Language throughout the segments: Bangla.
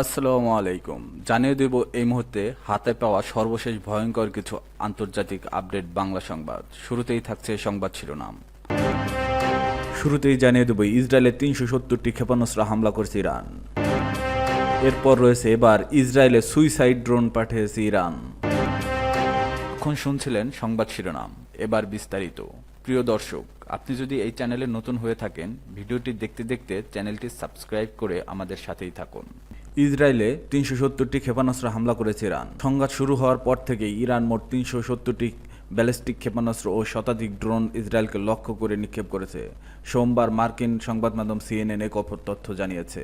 আসসালামু আলাইকুম। জানিয়ে দেব এই মুহূর্তে হাতে পাওয়া সর্বশেষ ভয়ঙ্কর কিছু আন্তর্জাতিক আপডেট বাংলা সংবাদ। শুরুতেই থাকছে সংবাদ শিরোনাম। শুরুতেই জানিয়ে দেব ইসরায়েলের তিনশো সত্তরটি ক্ষেপণাস্ত্র হামলা করছে ইরান। এরপর রয়েছে এবার ইসরায়েলে সুইসাইড ড্রোন পাঠিয়েছে ইরান। এখন শুনছিলেন সংবাদ শিরোনাম। এবার বিস্তারিত। প্রিয় দর্শক, আপনি যদি এই চ্যানেলে নতুন হয়ে থাকেন, ভিডিওটি দেখতে দেখতে চ্যানেলটি সাবস্ক্রাইব করে আমাদের সাথেই থাকুন। ইসরায়েলে তিনশো সত্তরটি ক্ষেপণাস্ত্র হামলা করেছে ইরান। সংঘাত শুরু হওয়ার পর থেকে ইরান মোট তিনশো সত্তরটি ব্যালিস্টিক ক্ষেপণাস্ত্র ও শতাধিক ড্রোন ইসরায়েলকে লক্ষ্য করে নিক্ষেপ করেছে। সোমবার মার্কিন সংবাদ মাধ্যম সিএনএন এক অপর তথ্য জানিয়েছে।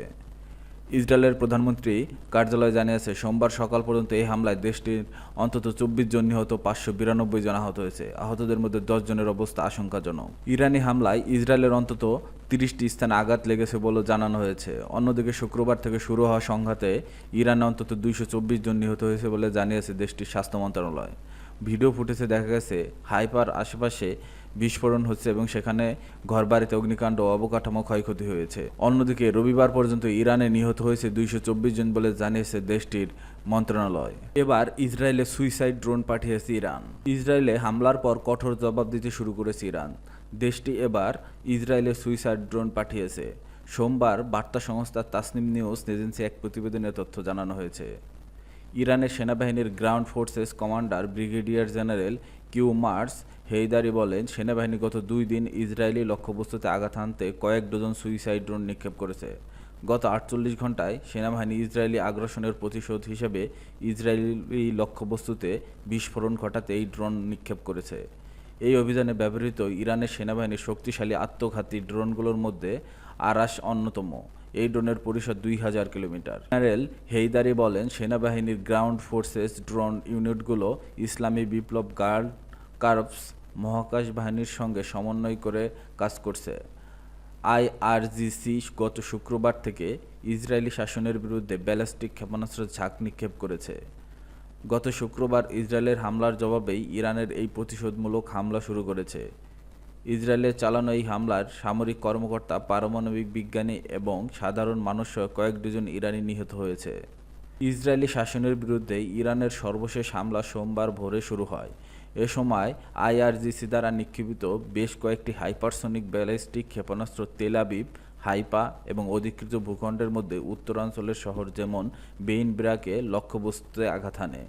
ইসরায়েলের প্রধানমন্ত্রী কার্যালয় জানিয়েছে, সোমবার সকাল পর্যন্ত এই হামলায় দেশটির অন্তত চব্বিশ জন নিহত, পাঁচশো বিরানব্বই জন আহত হয়েছে। আহতদের মধ্যে দশ জনের অবস্থা আশঙ্কাজনক। ইরানি হামলায় ইসরায়েলের অন্তত তিরিশটি স্থানে আঘাত লেগেছে বলে জানানো হয়েছে। অন্যদিকে শুক্রবার থেকে শুরু হওয়া সংঘাতে ইরানে অন্তত দুইশো চব্বিশ জন নিহত হয়েছে বলে জানিয়েছে দেশটির স্বাস্থ্য মন্ত্রণালয়। ভিডিও ফুটেজে দেখা গেছে, হাইপার আশেপাশে বিস্ফোরণ হচ্ছে এবং সেখানে ঘরবাড়িতে অগ্নিকাণ্ড ও অবকাঠামো ক্ষয়ক্ষতি হয়েছে। অন্যদিকে রবিবার পর্যন্ত ইরানে নিহত হয়েছে দুইশো চব্বিশ জন বলে জানিয়েছে দেশটির মন্ত্রণালয়। এবার ইসরায়েলে সুইসাইড ড্রোন পাঠিয়েছে ইরান। ইসরায়েলে হামলার পর কঠোর জবাব দিতে শুরু করেছে ইরান। দেশটি এবার ইসরায়েলে সুইসাইড ড্রোন পাঠিয়েছে। সোমবার বার্তা সংস্থা তাসনিম নিউজ এজেন্সি এক প্রতিবেদনে তথ্য জানানো হয়েছে। ইরানের সেনাবাহিনীর ground forces commander brigadier general Kiumars Heydari বলেন, সেনাবাহিনী গত দুই দিন ইসরায়েলি লক্ষ্যবস্তুতে আঘাত হানতে কয়েক ডজন সুইসাইড ড্রোন নিক্ষেপ করেছে। গত আটচল্লিশ ঘন্টায় সেনাবাহিনী ইসরায়েলি আগ্রাসনের প্রতিশোধ হিসেবে ইসরায়েলি লক্ষ্যবস্তুতে বিস্ফোরণ ঘটাতে এই ড্রোন নিক্ষেপ করেছে। এই অভিযানে ব্যবহৃত ইরানের সেনাবাহিনীর শক্তিশালী আত্মঘাতী ড্রোনগুলোর মধ্যে আরাস অন্যতম। এই ড্রোনের পরিসর দুই হাজার কিলোমিটার। জেনারেল হেইদারি বলেন, সেনাবাহিনীর গ্রাউন্ড ফোর্সেস ড্রোন ইউনিটগুলো ইসলামী বিপ্লব গার্ড কার্পস মহাকাশ বাহিনীর সঙ্গে সমন্বয় করে কাজ করছে। আইআরজিসি গত শুক্রবার থেকে ইসরায়েলি শাসনের বিরুদ্ধে ব্যালিস্টিক ক্ষেপণাস্ত্র ঝাঁক নিক্ষেপ করেছে। গত শুক্রবার ইসরায়েলের হামলার জবাবেই ইরানের এই প্রতিশোধমূলক হামলা শুরু করেছে। ইসরায়েলের চালানো এই হামলার সামরিক কর্মকর্তা, পারমাণবিক বিজ্ঞানী এবং সাধারণ মানুষসহ কয়েক ডজন ইরানি নিহত হয়েছে। ইসরায়েলি শাসনের বিরুদ্ধে ইরানের সর্বশেষ হামলা সোমবার ভোরে শুরু হয়। এ সময় আইআরজিসি দ্বারা নিক্ষেপিত বেশ কয়েকটি হাইপারসনিক ব্যালিস্টিক ক্ষেপণাস্ত্র তেল আবিব, হাইপা এবং অধিকৃত ভূখণ্ডের মধ্যে উত্তরাঞ্চলের শহর যেমন বেইন ব্রাকে লক্ষ্যবস্তুতে আঘাত হানে।